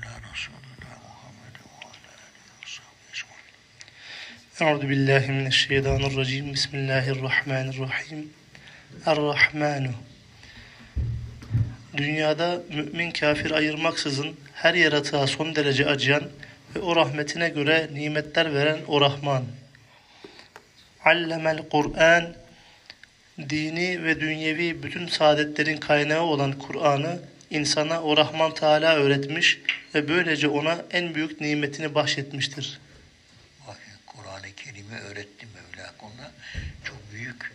على رسولنا محمد وعلى آله وصحبه أجمعين Euzu billahi mineşşeytanirracim. Bismillahirrahmanirrahim. Er-Rahmanu. Dünyada mümin kafir ayırmaksızın her yaratığa son derece acıyan ve o rahmetine göre nimetler veren o Rahman. Allemel Kur'an dini ve dünyevi bütün saadetlerin kaynağı olan Kur'an'ı insana o Rahman Teala öğretmiş ve böylece ona en büyük nimetini bahşetmiştir. Kur'an-ı Kerim'i öğretti Mevla ona. Çok büyük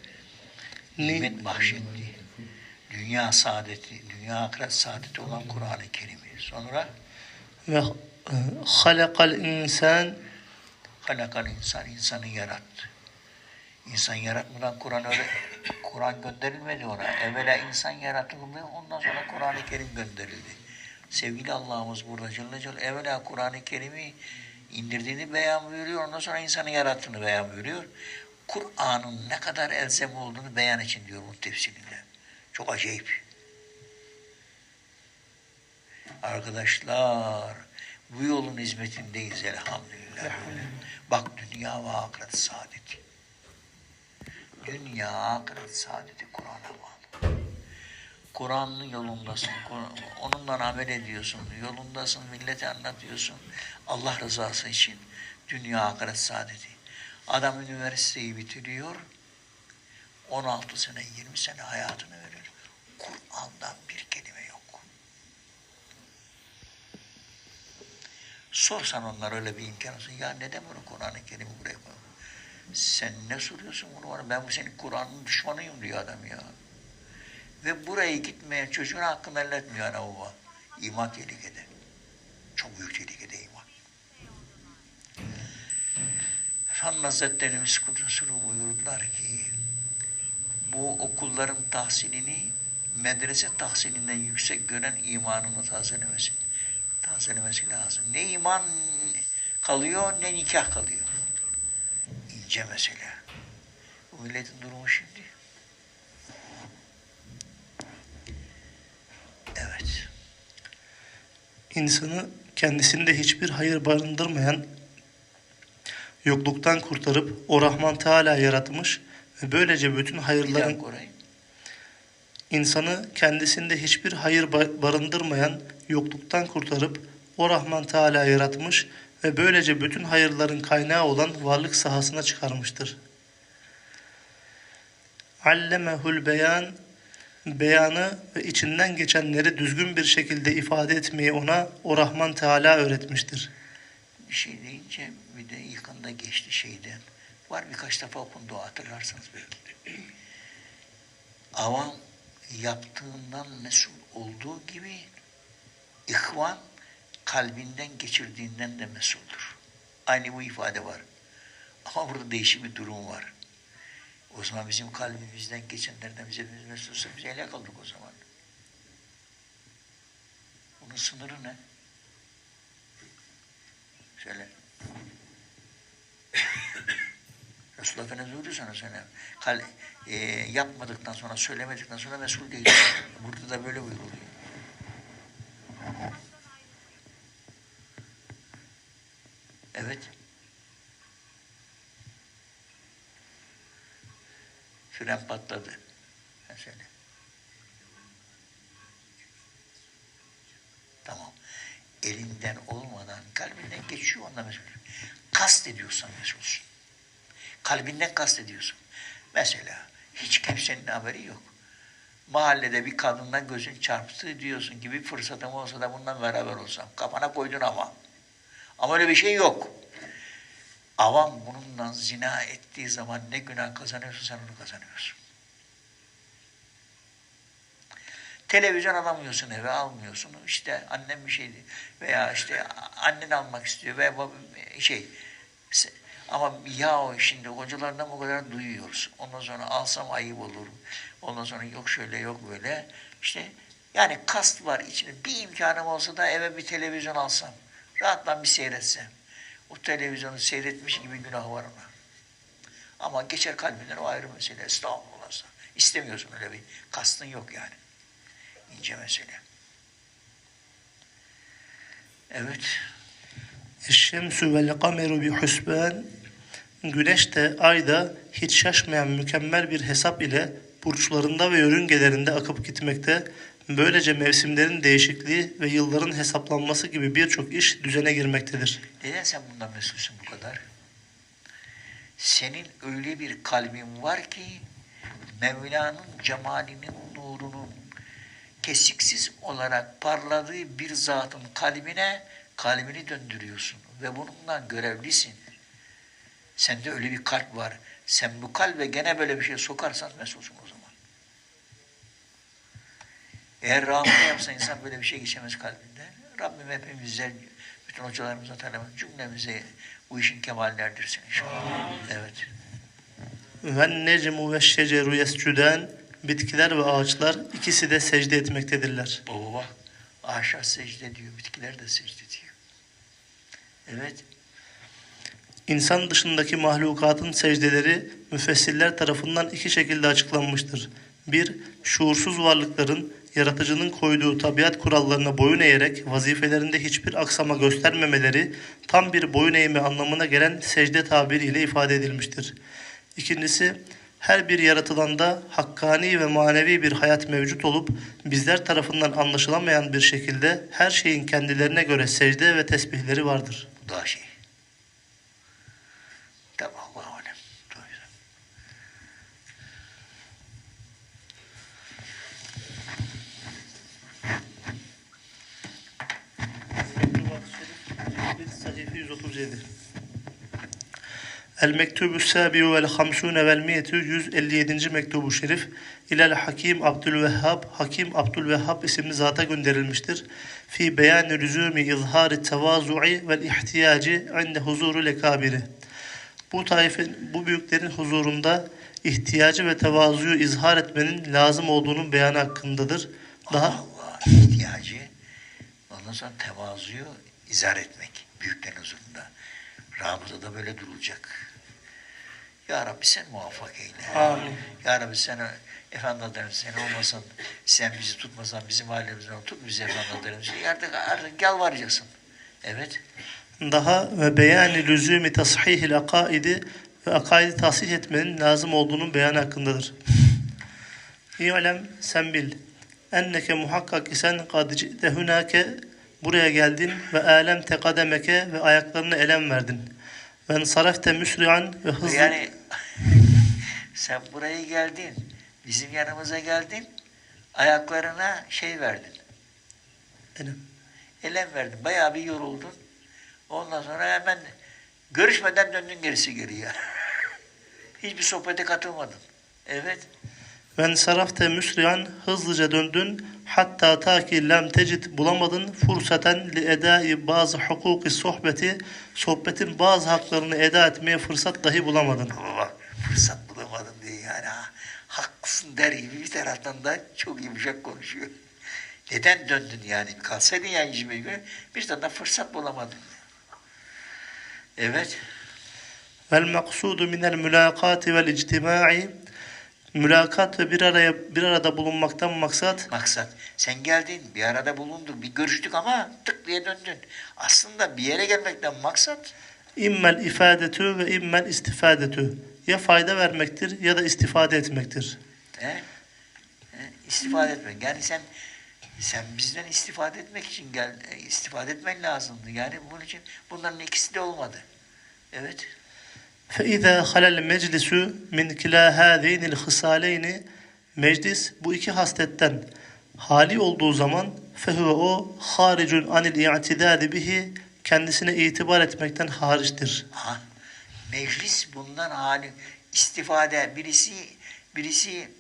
Ni- nimet bahşetti. Dünya saadeti, dünya ahiret saadeti olan Kur'an-ı Kerim'i. Sonra ve e, halakal insan halakal insan, insanı yarattı. İnsan yaratmadan Kur'an öyle Kur'an gönderilmedi ona. Evvela insan yaratıldı, ondan sonra Kur'an-ı Kerim gönderildi. Sevgili Allah'ımız burada Celle Celle evvela Kur'an-ı Kerim'i indirdiğini beyan buyuruyor, ondan sonra insanı yarattığını beyan buyuruyor. Kur'an'ın ne kadar elzem olduğunu beyan için diyor bu tefsirinde. Çok acayip. Arkadaşlar, bu yolun hizmetindeyiz elhamdülillah. Bak dünya ve ahiret saadeti. Dünya ahiret saadeti Kur'an'a bağlı. Kur'an'ın yolundasın, onunla amel ediyorsun, yolundasın, millete anlatıyorsun. Allah rızası için dünya ahiret saadeti. Adam üniversiteyi bitiriyor, 16 sene, 20 sene hayatını veriyor. Kur'an'dan bir kelime yok. Sorsan onlar öyle bir imkan olsun. Ya neden bunu Kur'an-ı Kerim'i buraya koyuyorsun? Sen ne soruyorsun bunu bana? Ben bu senin Kur'an'ın düşmanıyım diyor adam ya. Ve buraya gitmeyen çocuğun hakkını elletmiyor ana baba. İman tehlikede. Çok büyük tehlikede iman. Efendim Hazretlerimiz Kudüs'ü buyurdular ki bu okulların tahsilini medrese tahsilinden yüksek gören imanını tazelemesi, tazelemesi lazım. Ne iman kalıyor ne nikah kalıyor. İnce mesele. Bu milletin durumu şimdi. Evet. insanı kendisinde hiçbir hayır barındırmayan yokluktan kurtarıp o Rahman Teala yaratmış ve böylece bütün hayırların insanı kendisinde hiçbir hayır ba- barındırmayan yokluktan kurtarıp o Rahman Teala yaratmış ve böylece bütün hayırların kaynağı olan varlık sahasına çıkarmıştır. Allemehul beyan beyanı ve içinden geçenleri düzgün bir şekilde ifade etmeyi ona o Rahman Teala öğretmiştir. Bir şey deyince bir de yakında geçti şeyden. Var birkaç defa okundu hatırlarsanız belki. Avam yaptığından mesul olduğu gibi ihvan kalbinden geçirdiğinden de mesuldür. Aynı bu ifade var. Ama burada değişik bir durum var. O zaman bizim kalbimizden geçenlerden bize biz mesulsa biz helak olduk o zaman. Bunun sınırı ne? Söyle. Resulullah Efendimiz buyuruyor sana sana. Kal, e, yapmadıktan sonra, söylemedikten sonra mesul değil. Burada da böyle buyuruluyor. Evet. Fren patladı. Söyle. Tamam. Elinden olmadan kalbinden geçiyor ondan mesul. Kast ediyorsan mesulsün. Kalbinden kast ediyorsun. Mesela hiç kimsenin haberi yok. Mahallede bir kadından gözün çarptı diyorsun ki bir fırsatım olsa da bundan beraber olsam. Kafana koydun ama. Ama öyle bir şey yok. Avam bununla zina ettiği zaman ne günah kazanıyorsun sen onu kazanıyorsun. Televizyon alamıyorsun eve almıyorsun. İşte annem bir şeydi veya işte annen almak istiyor veya şey ama ya şimdi hocalarından o kadar duyuyoruz. Ondan sonra alsam ayıp olur. Ondan sonra yok şöyle yok böyle. İşte yani kast var içinde. Bir imkanım olsa da eve bir televizyon alsam. Rahatla bir seyretsem. O televizyonu seyretmiş gibi günah var ona. Ama geçer kalbinden o ayrı mesele. Estağfurullah. İstemiyorsun öyle bir kastın yok yani. İnce mesele. Evet. Eşşemsü vel kameru bi husban Güneş de ay da hiç şaşmayan mükemmel bir hesap ile burçlarında ve yörüngelerinde akıp gitmekte. Böylece mevsimlerin değişikliği ve yılların hesaplanması gibi birçok iş düzene girmektedir. Neden sen bundan mesulsün bu kadar? Senin öyle bir kalbin var ki Mevla'nın cemalinin nurunun kesiksiz olarak parladığı bir zatın kalbine kalbini döndürüyorsun ve bununla görevlisin. Sende öyle bir kalp var. Sen bu kalbe gene böyle bir şey sokarsan mesulsun. Eğer rahmet yapsa insan böyle bir şey geçemez kalbinde. Rabbim hepimize, bütün hocalarımıza, talebimize, cümlemize bu işin kemaline erdirsin inşallah. Evet. Ve necmu ve şeceru yescudan Bitkiler ve ağaçlar ikisi de secde etmektedirler. Baba bak, ağaçlar secde diyor, bitkiler de secde diyor. Evet. İnsan dışındaki mahlukatın secdeleri müfessirler tarafından iki şekilde açıklanmıştır. Bir, şuursuz varlıkların yaratıcının koyduğu tabiat kurallarına boyun eğerek vazifelerinde hiçbir aksama göstermemeleri tam bir boyun eğme anlamına gelen secde tabiriyle ifade edilmiştir. İkincisi, her bir yaratılanda hakkani ve manevi bir hayat mevcut olup bizler tarafından anlaşılamayan bir şekilde her şeyin kendilerine göre secde ve tesbihleri vardır. Bu daha şey. 197. El mektubu sabiu vel hamsune vel miyetü 157. mektubu şerif ilel Hakim Abdülvehhab Hakim Abdülvehhab isimli zata gönderilmiştir. Fi beyan rüzumi izhari tevazu'i vel ihtiyacı inde huzuru lekabiri. Bu taifin, bu büyüklerin huzurunda ihtiyacı ve tevazuyu izhar etmenin lazım olduğunun beyanı hakkındadır. Daha Allah, Allah ihtiyacı, ondan sonra tevazuyu izah etmek büyüklerin huzurunda. Ramıza da böyle durulacak. Ya Rabbi sen muvaffak eyle. Amin. Ya Rabbi sen Efendilerim sen olmasan, sen bizi tutmasan bizim halimizden tut bizi Efendilerimizi. Artık, artık yalvaracaksın. Evet. daha ve beyani lüzumi tashihil akaidi ve akaidi tasih etmenin lazım olduğunun beyanı hakkındadır. İ'lem sen bil. Enneke muhakkak isen kad ci'te hunake buraya geldin ve alem tekademeke ve ayaklarına elem verdin. Ve sarafte müsri'an ve hızlı Yani sen buraya geldin, bizim yanımıza geldin, ayaklarına şey verdin, elem. elem verdin, bayağı bir yoruldun. Ondan sonra hemen görüşmeden döndün gerisi geriye. Hiçbir sohbete katılmadın. Evet. Ve sarafte müsri'an hızlıca döndün hatta ta ki lem tecid bulamadın fırsaten li edai bazı hukuki sohbeti sohbetin bazı haklarını eda etmeye fırsat dahi bulamadın. Baba fırsat bulamadım diye yani ha, haklısın der gibi bir taraftan da çok yumuşak konuşuyor. Neden döndün yani? Kalsaydın ya yüzüme göre bir tane fırsat bulamadın. Evet. Vel maksudu minel mülakati vel ictimai mülakat ve bir araya bir arada bulunmaktan maksat Maksat sen geldin bir arada bulunduk bir görüştük ama tık diye döndün. Aslında bir yere gelmekten maksat immel ifadetü ve immel istifadetü ya fayda vermektir ya da istifade etmektir. he? He, istifade etmek. Yani sen sen bizden istifade etmek için gel istifade etmen lazımdı. Yani bunun için bunların ikisi de olmadı. Evet. فَاِذَا خَلَ الْمَجْلِسُ مِنْ كِلَا هَذَيْنِ الْخِصَالَيْنِ Meclis bu iki hasletten hali olduğu zaman فَهُوَ o haricun anil i'tidadi bihi kendisine itibar etmekten hariçtir. Ha, meclis bundan hali istifade birisi birisi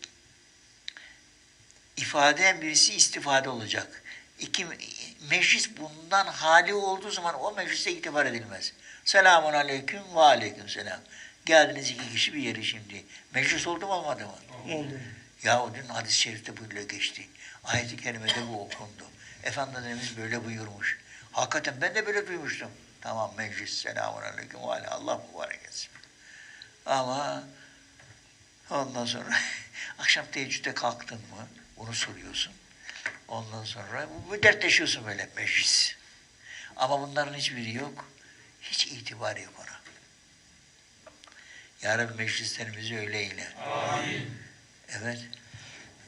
ifade birisi istifade olacak. İki meclis bundan hali olduğu zaman o meclise itibar edilmez. Selamun aleyküm ve aleyküm selam. Geldiniz iki kişi bir yere şimdi. Meclis oldu mu olmadı mı? Oldu. Ya o dün hadis-i şerifte böyle geçti. Ayet-i kerimede bu okundu. Efendimiz böyle buyurmuş. Hakikaten ben de böyle duymuştum. Tamam meclis selamun aleyküm ve ale Allah mübarek etsin. Ama ondan sonra akşam teheccüde kalktın mı? Onu soruyorsun. Ondan sonra bu dertleşiyorsun böyle meclis. Ama bunların hiçbiri yok. Hiç itibar yok ona. Ya Rabbi meclislerimizi öyle eyle. Evet.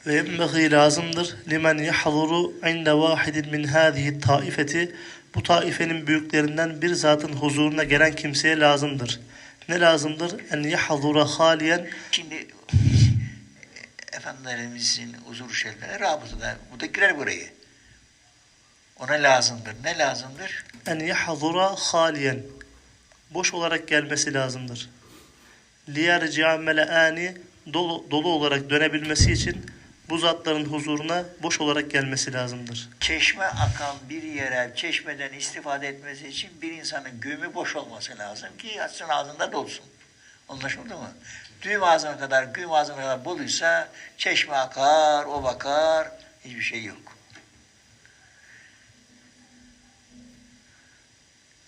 Ve yenbeği lazımdır limen yahzuru inde vahidin min hâzihi taifeti bu taifenin büyüklerinden bir zatın huzuruna gelen kimseye lazımdır. Ne lazımdır? En yahzura haliyen Şimdi Efendilerimizin huzur şeriflerine rabıtada. Bu da girer burayı. Ona lazımdır. Ne lazımdır? en yahzura haliyen boş olarak gelmesi lazımdır. Liyarci'a mele'ani dolu, dolu olarak dönebilmesi için bu zatların huzuruna boş olarak gelmesi lazımdır. Çeşme akan bir yere çeşmeden istifade etmesi için bir insanın gömü boş olması lazım ki yatsın ağzında dolsun. Anlaşıldı mı? Düğüm ağzına kadar, güğüm ağzına kadar doluysa çeşme akar, o bakar, hiçbir şey yok.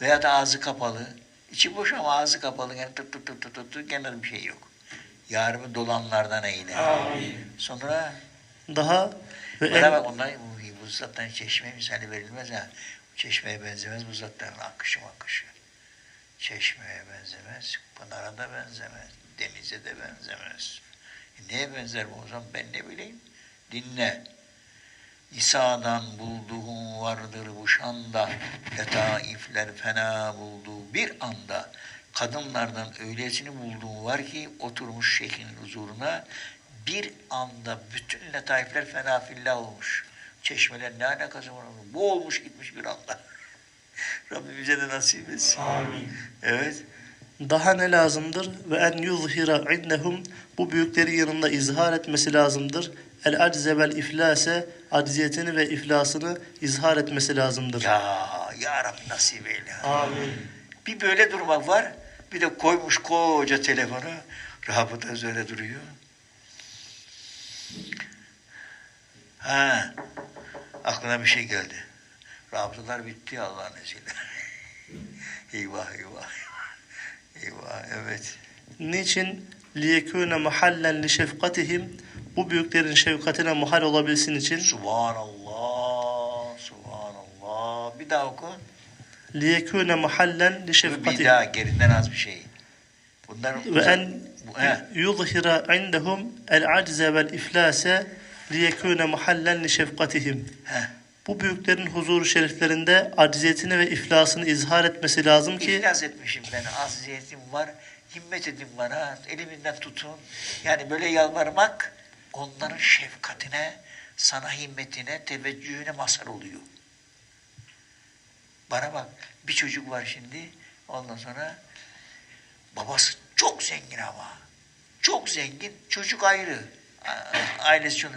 Veya da ağzı kapalı. içi boş ama ağzı kapalı. Yani tut tut tut tut tut, tut gene bir şey yok. Yarımı dolanlardan eyle. Sonra Daha ve bana en, bak ondan bu, bu zattan çeşme misali verilmez ha. Çeşmeye benzemez bu zatların akışı akışı. Çeşmeye benzemez, pınara da benzemez, denize de benzemez. E neye benzer bu o zaman ben ne bileyim? Dinle. İsa'dan bulduğun vardır bu şanda, letaifler fena bulduğu bir anda, kadınlardan öylesini bulduğun var ki oturmuş şeyhin huzuruna, bir anda bütün letaifler fena fillah olmuş. Çeşmeler ne alakası var? onun? Bu olmuş gitmiş bir anda. Rabbim bize de nasip etsin. Evet. daha ne lazımdır? Ve en yuzhira indehum bu büyükleri yanında izhar etmesi lazımdır. El acze vel iflase acziyetini ve iflasını izhar etmesi lazımdır. Ya, ya Rabbi nasip eyle. Amin. Bir böyle durmak var. Bir de koymuş koca telefonu. Rabıta öyle duruyor. Ha, aklına bir şey geldi. Rabıtalar bitti Allah'ın izniyle. eyvah, eyvah, eyvah. Evet. Niçin? mahallen li şefkatihim bu büyüklerin şefkatine mahal olabilsin için Subhanallah, subhanallah. Bir daha oku. liyekûne mahallen li Bir daha gerinden az bir şey. Bunların ve en Bu- he. yuzhira indehum el acze vel iflase liyekûne mahallen li şefkatihim bu büyüklerin huzuru şeriflerinde acziyetini ve iflasını izhar etmesi lazım ki İflas etmişim ben, aziyetim var, himmet edin bana, elimizden tutun. Yani böyle yalvarmak onların şefkatine, sana himmetine, teveccühüne mazhar oluyor. Bana bak, bir çocuk var şimdi, ondan sonra babası çok zengin ama. Çok zengin, çocuk ayrı. Ailesi şunu.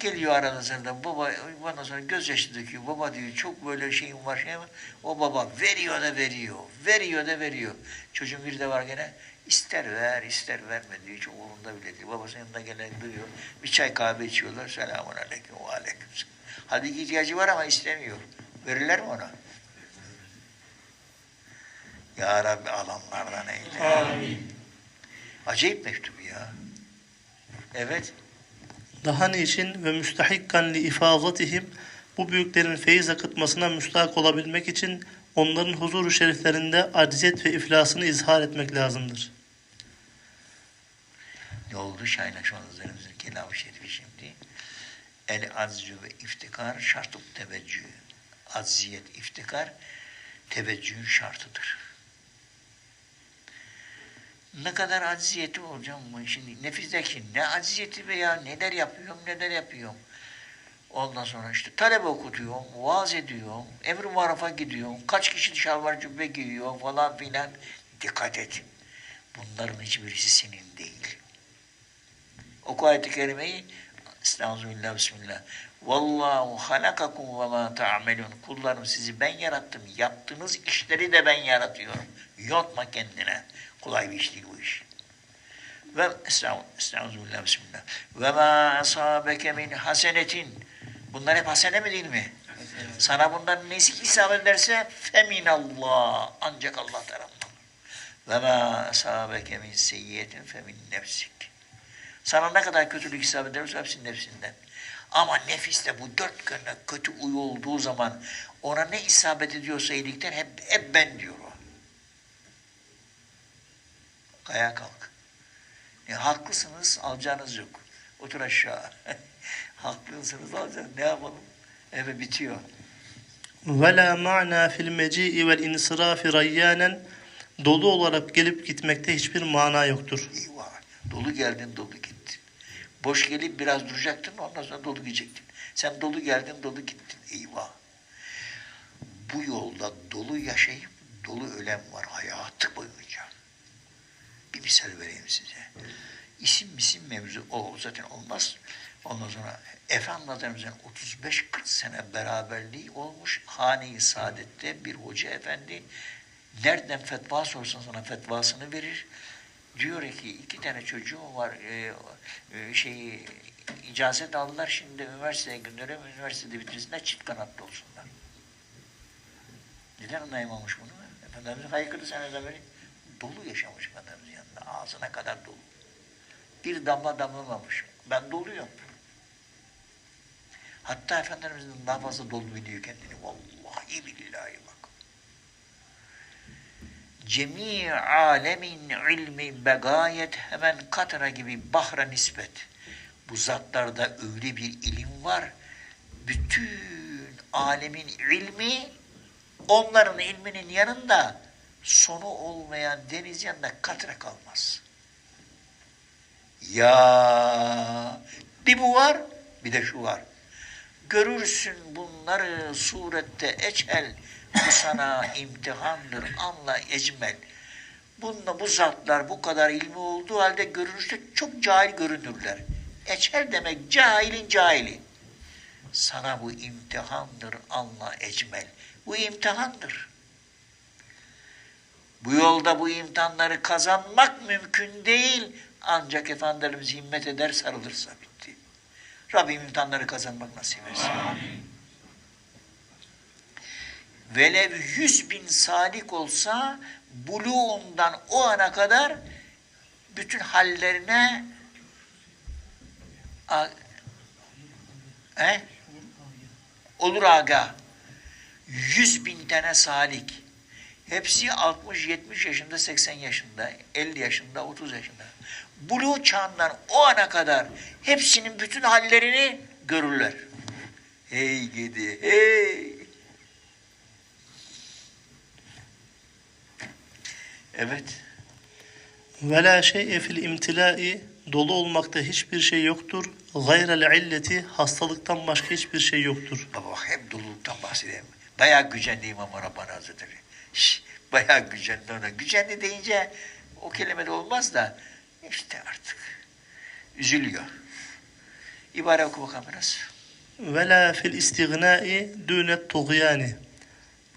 Geliyor arada sırada baba ondan sonra gözyaşı döküyor. Baba diyor çok böyle şeyim var şey var. O baba veriyor da veriyor. Veriyor da veriyor. Çocuğun biri de var gene ister ver ister verme diyor. Hiç umurunda bile değil. Babasının yanında gelen duyuyor. Bir çay kahve içiyorlar. Selamun aleyküm ve aleyküm. Halbuki ihtiyacı var ama istemiyor. Verirler mi ona? Ya Rabbi alanlardan eyle. Acayip mektup ya. Evet. Daha niçin ve müstahikkan li ifazatihim bu büyüklerin feyiz akıtmasına müstahak olabilmek için onların huzuru şeriflerinde acziyet ve iflasını izhar etmek lazımdır. Ne oldu Şahin Aşmanızlarımızın kelamı şerifi şimdi? El aczü ve iftikar şartı teveccüh. Acziyet, iftikar teveccühün şartıdır. Ne kadar acziyeti olacağım bu şimdi nefizdeki ne acziyeti veya neler yapıyorum neler yapıyorum. Ondan sonra işte talebe okutuyorum, vaaz ediyorum, emri marafa gidiyorum, kaç kişi şalvar cübbe giyiyor falan filan. Dikkat et. Bunların hiçbirisi senin değil. Oku ayet-i kerimeyi. Estağfirullah, bismillah. Vallahu halakakum ve ma ta'melun. Kullarım sizi ben yarattım. Yaptığınız işleri de ben yaratıyorum. Yotma kendine. Kolay bir iş değil bu iş. Ve estağfirullah, bismillah. Ve ma asabeke min hasenetin. Bunlar hep hasene mi değil mi? Sana bunların nesi isabet ederse feminallah. Ancak Allah tarafından. Ve ma asabeke min seyyiyetin femin nefsik. Sana ne kadar kötülük isabet ederse hepsi nefsinden. Ama nefiste bu dört gönle kötü uyu olduğu zaman Ona ne isabet ediyorsa iyilikten hep, hep ben diyor o. Ayağa kalk. E, haklısınız, alacağınız yok. Otur aşağı. Haklısınız, alacağınız. Ne yapalım? Evet bitiyor. وَلَا مَعْنَى فِي الْمَجِيءِ وَالْاِنْصِرَافِ رَيَّانًا Dolu olarak gelip gitmekte hiçbir mana yoktur. Dolu geldin, dolu gittin. Boş gelip biraz duracaktın, ondan sonra dolu gidecektin. Sen dolu geldin, dolu gittin. Eyvah. Bu yolda dolu yaşayıp dolu ölen var hayatı boyunca. Bir misal vereyim size. İsim misim mevzu o zaten olmaz. Ondan sonra Efendi Hazretlerimizin 35-40 sene beraberliği olmuş. Hane-i Saadet'te bir hoca efendi nereden fetva sorsan sana fetvasını verir. Diyor ki iki tane çocuğum var e, e, şeyi icazet aldılar şimdi üniversiteye gönderiyorum. Üniversitede bitirsinler çift kanatlı olsunlar. Neden anlayamamış bunu? Efendimizin haykırdı seneden beri dolu yaşamış Efendimizin yanında. Ağzına kadar dolu. Bir damla damlamamış. Ben doluyum. Hatta Efendimizin daha fazla dolu biliyor kendini. Vallahi billahi. Cemi alemin ilmi begayet hemen katara gibi bahra nispet. Bu zatlarda öyle bir ilim var. Bütün alemin ilmi onların ilminin yanında sonu olmayan deniz yanında katra kalmaz. Ya bir bu var bir de şu var. Görürsün bunları surette eçel sana imtihandır anla ecmel. Bununla bu zatlar bu kadar ilmi olduğu halde görünüşte çok cahil görünürler. Eçel demek cahilin cahili. Sana bu imtihandır anla ecmel. Bu imtihandır. Bu yolda bu imtihanları kazanmak mümkün değil. Ancak Efendimiz himmet eder sarılırsa bitti. Rabbim imtihanları kazanmak nasip etsin. Velev yüz bin salik olsa buluğundan o ana kadar bütün hallerine a, he? olur aga. Yüz bin tane salik. Hepsi 60, 70 yaşında, 80 yaşında, 50 yaşında, 30 yaşında. Buluğ çağından o ana kadar hepsinin bütün hallerini görürler. Hey gidi, hey! Evet. Ve la şey'e fil imtilai dolu olmakta hiçbir şey yoktur. Gayrel illeti hastalıktan başka hiçbir şey yoktur. Baba hep doluluktan bahsedeyim. Bayağı gücendi İmam Rabbani Hazretleri. Şş, bayağı gücendi ona. Gücendi deyince o kelime de olmaz da işte artık üzülüyor. İbare oku bakalım biraz. Ve la fil istignai dünet tuğyani.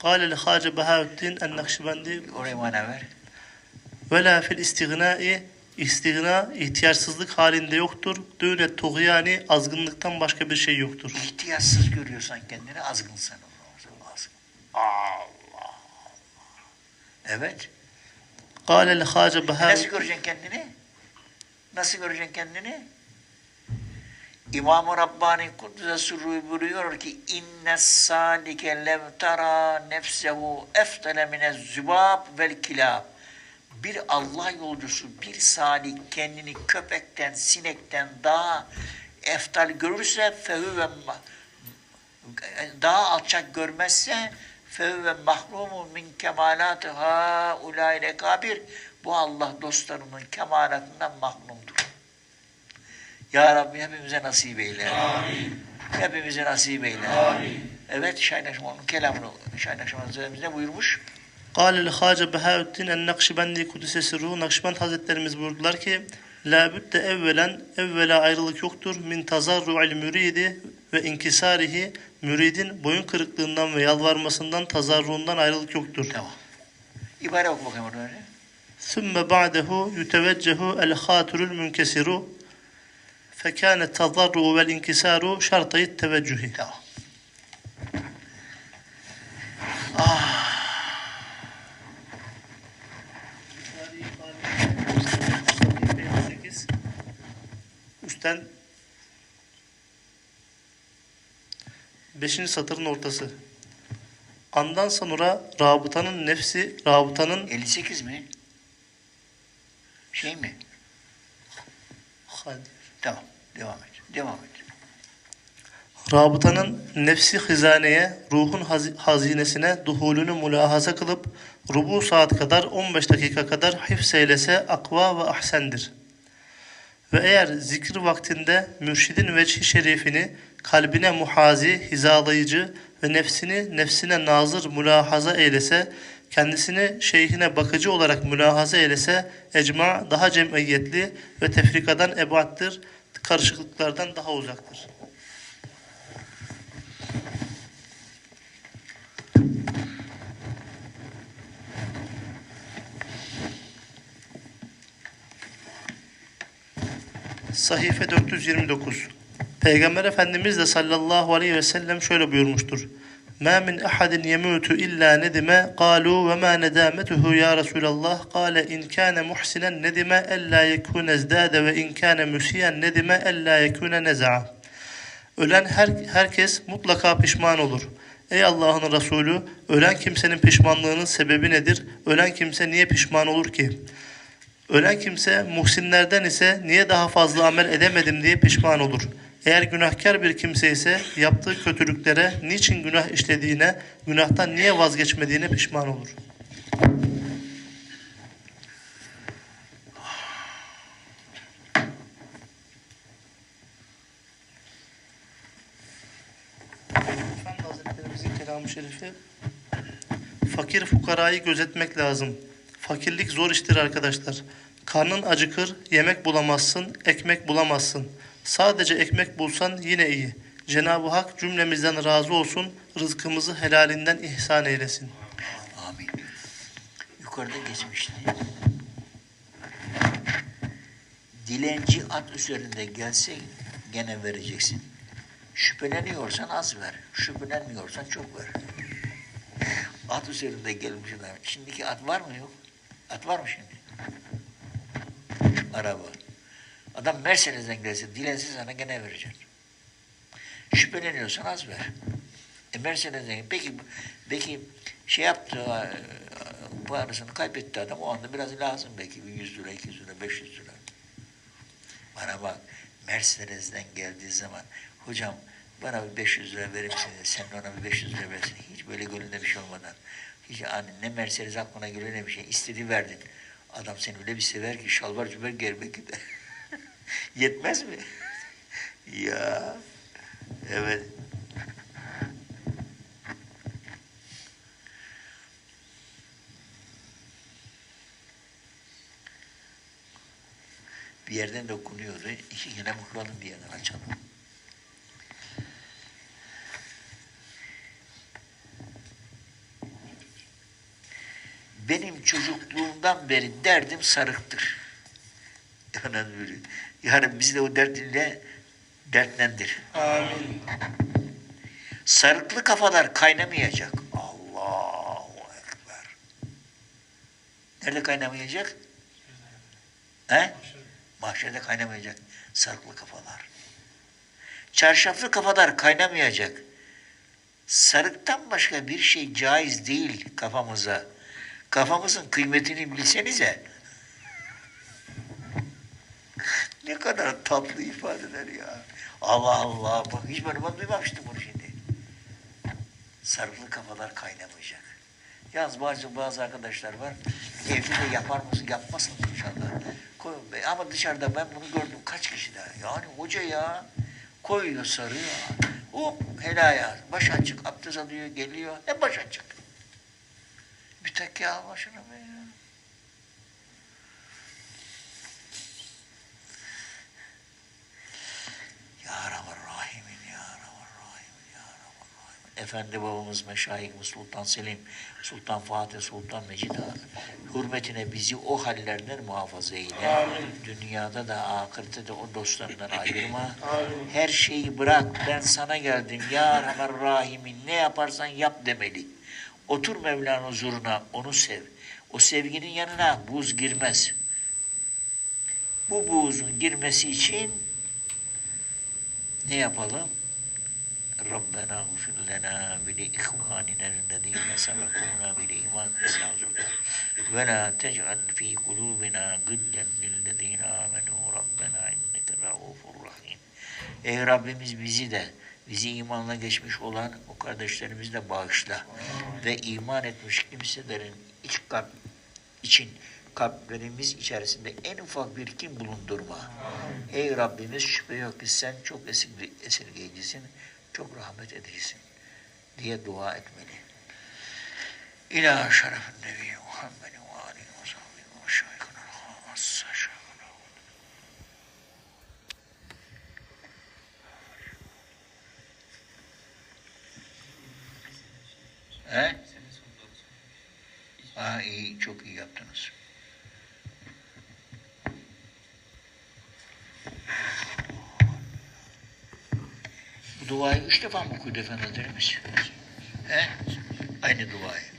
Kâlel hâce Behaüddin en nakşibendi. Oraya mana ver. Ve la fil istignai İstigna ihtiyarsızlık halinde yoktur. Düğüne tuğyani azgınlıktan başka bir şey yoktur. İhtiyarsız görüyorsan kendini azgın sen o azgın. Allah Allah. Evet. Kâlel hâce behâ. Nasıl göreceksin kendini? Nasıl göreceksin kendini? İmam-ı Rabbani Kudüs'e buyuruyor ki inne sâlike lev tara nefsehu eftele mine zübâb vel kilâb bir Allah yolcusu, bir salik kendini köpekten, sinekten daha eftal görürse fehü ve daha alçak görmezse fehü ve mahrumun min kemalatı ha ulayne kabir bu Allah dostlarının kemalatından mahrumdur. Ya Rabbi hepimize nasip eyle. Amin. Hepimize nasip eyle. Amin. Evet Şahin Akşeman'ın kelamını Şahin ne buyurmuş? Kâlel Hâce Behâüddin en-Nakşibendi Kudüs'e ruh Nakşibend Hazretlerimiz buyurdular ki Lâbütte evvelen evvela ayrılık yoktur min tazarru'il müridi ve inkisarihi müridin boyun kırıklığından ve yalvarmasından tazarruğundan ayrılık yoktur. Tamam. İbare oku bakayım orada öyle. Sümme ba'dehu yuteveccehu el haturul münkesiru fekâne tazarru vel inkisaru şartayı teveccühi. Tamam. Ah. Üstten 5. satırın ortası. Handan sonra rabıtanın nefsi, rabıtanın 58 mi? Şey mi? Hadi. Tamam. Devam et. Devam et. Rabıtanın nefsi hizaneye, ruhun haz- hazinesine duhulünü mülahaza kılıp rubu saat kadar 15 dakika kadar hifzeylese akva ve ahsendir. Ve eğer zikir vaktinde mürşidin vecihi şerifini kalbine muhazi, hizalayıcı ve nefsini nefsine nazır mülahaza eylese, kendisini şeyhine bakıcı olarak mülahaza eylese, ecma daha cemiyetli ve tefrikadan ebattır, karışıklıklardan daha uzaktır. Sahife 429 Peygamber Efendimiz de sallallahu aleyhi ve sellem şöyle buyurmuştur. مَا مِنْ أَحَدٍ يَمُوتُ إِلَّا نَدِمَ قَالُوا وَمَا نَدَامَتُهُ يَا رَسُولَ اللّٰهِ قَالَ إِنْ كَانَ مُحْسِنًا نَدِمَ أَلَّا يَكُونَ ازْدَادَ وَإِنْ كَانَ مُسِيًا نَدِمَ أَلَّا يَكُونَ نَزَعَ Ölen her, herkes mutlaka pişman olur. Ey Allah'ın Resulü, ölen kimsenin pişmanlığının sebebi nedir? Ölen kimse niye pişman olur ki? Ölen kimse muhsinlerden ise niye daha fazla amel edemedim diye pişman olur. Eğer günahkar bir kimse ise yaptığı kötülüklere niçin günah işlediğine, günahtan niye vazgeçmediğine pişman olur. Efendi Hazretlerimizin kelamı şerifi Fakir fukarayı gözetmek lazım. Fakirlik zor iştir arkadaşlar. Karnın acıkır, yemek bulamazsın, ekmek bulamazsın. Sadece ekmek bulsan yine iyi. Cenab-ı Hak cümlemizden razı olsun, rızkımızı helalinden ihsan eylesin. Amin. Yukarıda geçmişti. Dilenci at üzerinde gelse gene vereceksin. Şüpheleniyorsan az ver. Şüphelenmiyorsan çok ver. At üzerinde gelmiş adam. Şimdiki at var mı yok? At var mı şimdi? Araba. Adam Mercedes'den gelse dilensin sana gene vereceksin. Şüpheleniyorsan az ver. E Mercedes'den peki peki şey yaptı e, parasını kaybetti adam o anda biraz lazım belki bir 100 lira 200 lira 500 lira. Bana bak Mercedes'den geldiği zaman hocam bana bir 500 lira verir misin? Sen de ona bir 500 lira versin. Hiç böyle gönlünde bir şey olmadan. Hiç hani ne Mercedes aklına geliyor ne bir şey. İstediği verdin. Adam seni öyle bir sever ki şalvar cümer ger belki de. Yetmez mi? ya. Evet. Bir yerden de okunuyordu. İki yine bakalım bir yerden açalım. Çocukluğumdan beri derdim sarıktır. Yani, yani biz de o derdinle dertlendir. Amin. Sarıklı kafalar kaynamayacak. Allahu Ekber. Nerede kaynamayacak? He? Mahşerde kaynamayacak sarıklı kafalar. Çarşaflı kafalar kaynamayacak. Sarıktan başka bir şey caiz değil kafamıza. Kafamızın kıymetini bilsenize. ne kadar tatlı ifadeler ya. Allah Allah. Bak hiç böyle ben duymamıştım bunu şimdi. Sarıklı kafalar kaynamayacak. Yalnız bazı, bazı arkadaşlar var. Evde de yapar mısın? Yapmazsınız inşallah. Koy, ama dışarıda ben bunu gördüm kaç kişi daha. Yani hoca ya koyuyor sarıyor. O helaya baş açık abdest alıyor geliyor. Ne baş açık. Bir tek ya başına be ya. Ya Rabbi Rahimin ya Rabbi Rahimin ya Rabbi Rahimin. Efendi babamız Meşayihimiz Sultan Selim, Sultan Fatih, Sultan Mecid Ağa, hürmetine bizi o hallerden muhafaza eyle. Dünyada da ahirette de o dostlarından ayırma. Her şeyi bırak ben sana geldim ya Rabbi Rahimin ne yaparsan yap demeli. Otur Mevla'nın huzuruna onu sev. O sevginin yanına buz girmez. Bu buzun girmesi için ne yapalım? Rabbena gufir lena ve li ihvanina sabakuna bil iman ve la tec'al fi kulubina gillen lillezine amenu Rabbena inneke raufur rahim. Ey Rabbimiz bizi de bizi imanla geçmiş olan o kardeşlerimizi de bağışla ve iman etmiş kimselerin iç kalp için kalplerimiz içerisinde en ufak bir kim bulundurma. Ey Rabbimiz şüphe yok ki sen çok esir- esirgeyicisin, çok rahmet edicisin diye dua etmeli. İlâ şerefin nebi Muhammedin He? Aa, iyi, çok iyi yaptınız. Bu duayı üç defa mı okuyordu Efendimiz? He? Aynı duayı.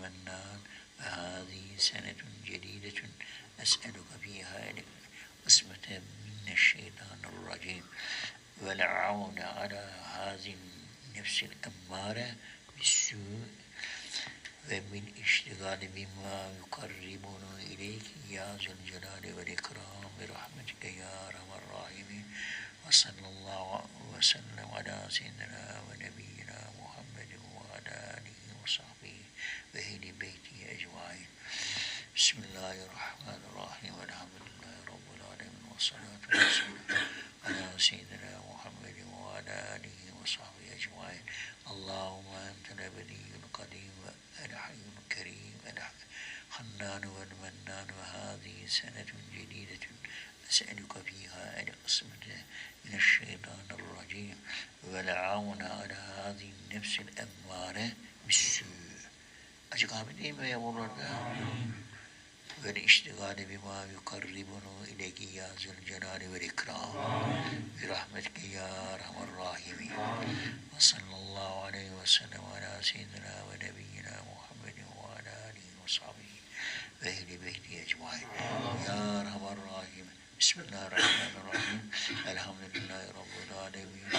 Mennan. Ve hâzihi senetun cedidetun. Es'eluke fîhâ el kısmete mineşşeytanirracim. والعون على هذه النفس الأمارة بالسوء ومن اشتغال بما يقربنا إليك يا ذا الجلال والإكرام برحمتك يا أرحم الراحمين وصلى الله وسلم على سيدنا ونبينا محمد وعلى آله وصحبه وأهل بيته أجمعين بسم الله الرحمن الرحيم. والحمد لله رب العالمين والصلاة والسلام على سيدنا محمد وعلى آله وصحبه أجمعين. اللهم أنت الأبدي القديم الحي الكريم الحنان والمنان. وهذه سنة جديدة أسألك فيها العصمة من الشيطان الرجيم. والعون على هذه النفس الأمارة بالسوء. değil mi ya buralarda? والاشتغال بما يقربنا إليك يا ذا الجلال والإكرام. برحمتك يا أرحم الراحمين. وصلى الله عليه وسلم على سيدنا ونبينا محمد وعلى آله وصحبه وأهل بيته أجمعين. يا أرحم الراحمين. بسم الله الرحمن الرحيم. الحمد لله رب العالمين.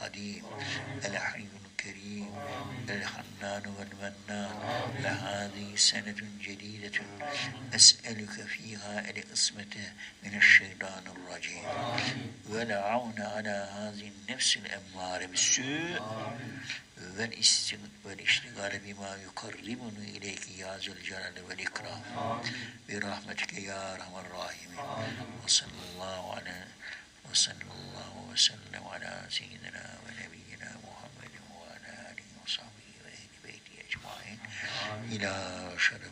القديم الحي الكريم الحنان والمنان لهذه سنة جديدة أسألك فيها العصمة من الشيطان الرجيم والعون على هذه النفس الأمارة بالسوء والاست- والاشتغال بما يقربني إليك يا ذا الجلال والإكرام برحمتك يا أرحم الراحمين وصلى الله على وصلى الله وسلم على سيدنا ونبينا محمد وعلى آله وصحبه وأهل بيته أجمعين. إلى شرف